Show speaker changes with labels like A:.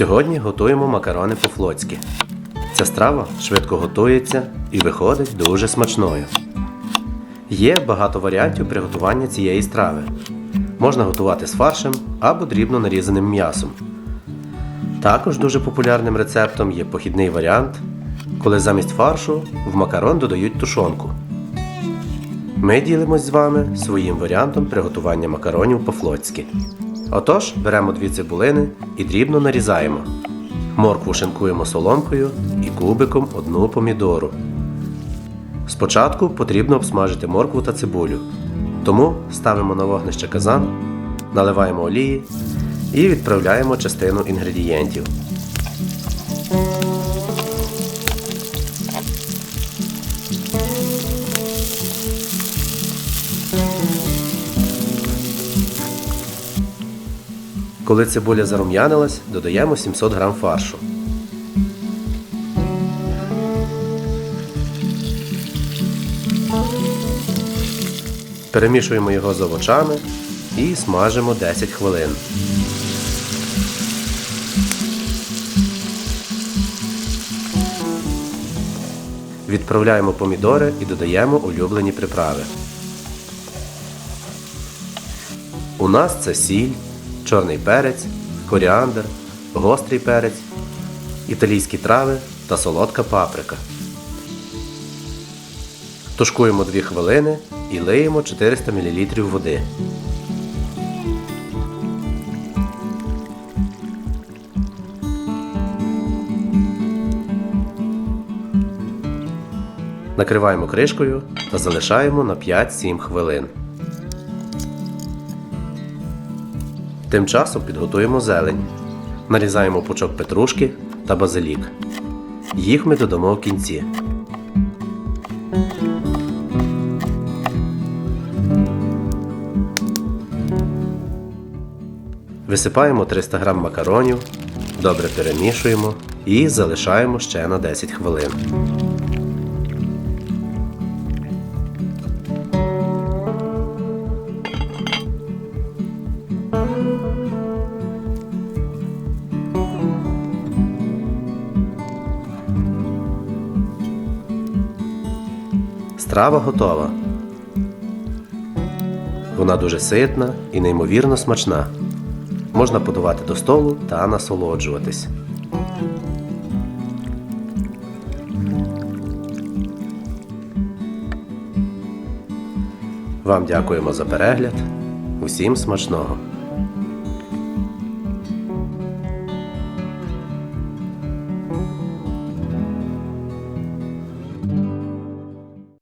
A: Сьогодні готуємо макарони по-флотськи. Ця страва швидко готується і виходить дуже смачною. Є багато варіантів приготування цієї страви. Можна готувати з фаршем або дрібно нарізаним м'ясом. Також дуже популярним рецептом є похідний варіант, коли замість фаршу в макарон додають тушонку. Ми ділимось з вами своїм варіантом приготування макаронів по-флотськи. Отож, беремо дві цибулини і дрібно нарізаємо. Моркву шинкуємо соломкою і кубиком одну помідору. Спочатку потрібно обсмажити моркву та цибулю. Тому ставимо на вогнище казан, наливаємо олії і відправляємо частину інгредієнтів. Коли цибуля зарум'янилась, додаємо 700 г фаршу. Перемішуємо його з овочами і смажимо 10 хвилин. Відправляємо помідори і додаємо улюблені приправи. У нас це сіль, чорний перець, коріандр, гострий перець, італійські трави та солодка паприка. Тушкуємо 2 хвилини і лиємо 400 мл води. Накриваємо кришкою та залишаємо на 5-7 хвилин. Тим часом підготуємо зелень. Нарізаємо пучок петрушки та базилік. Їх ми додамо в кінці. Висипаємо 300 г макаронів, добре перемішуємо і залишаємо ще на 10 хвилин. Страва готова. Вона дуже ситна і неймовірно смачна. Можна подавати до столу та насолоджуватись. Вам дякуємо за перегляд. Усім смачного!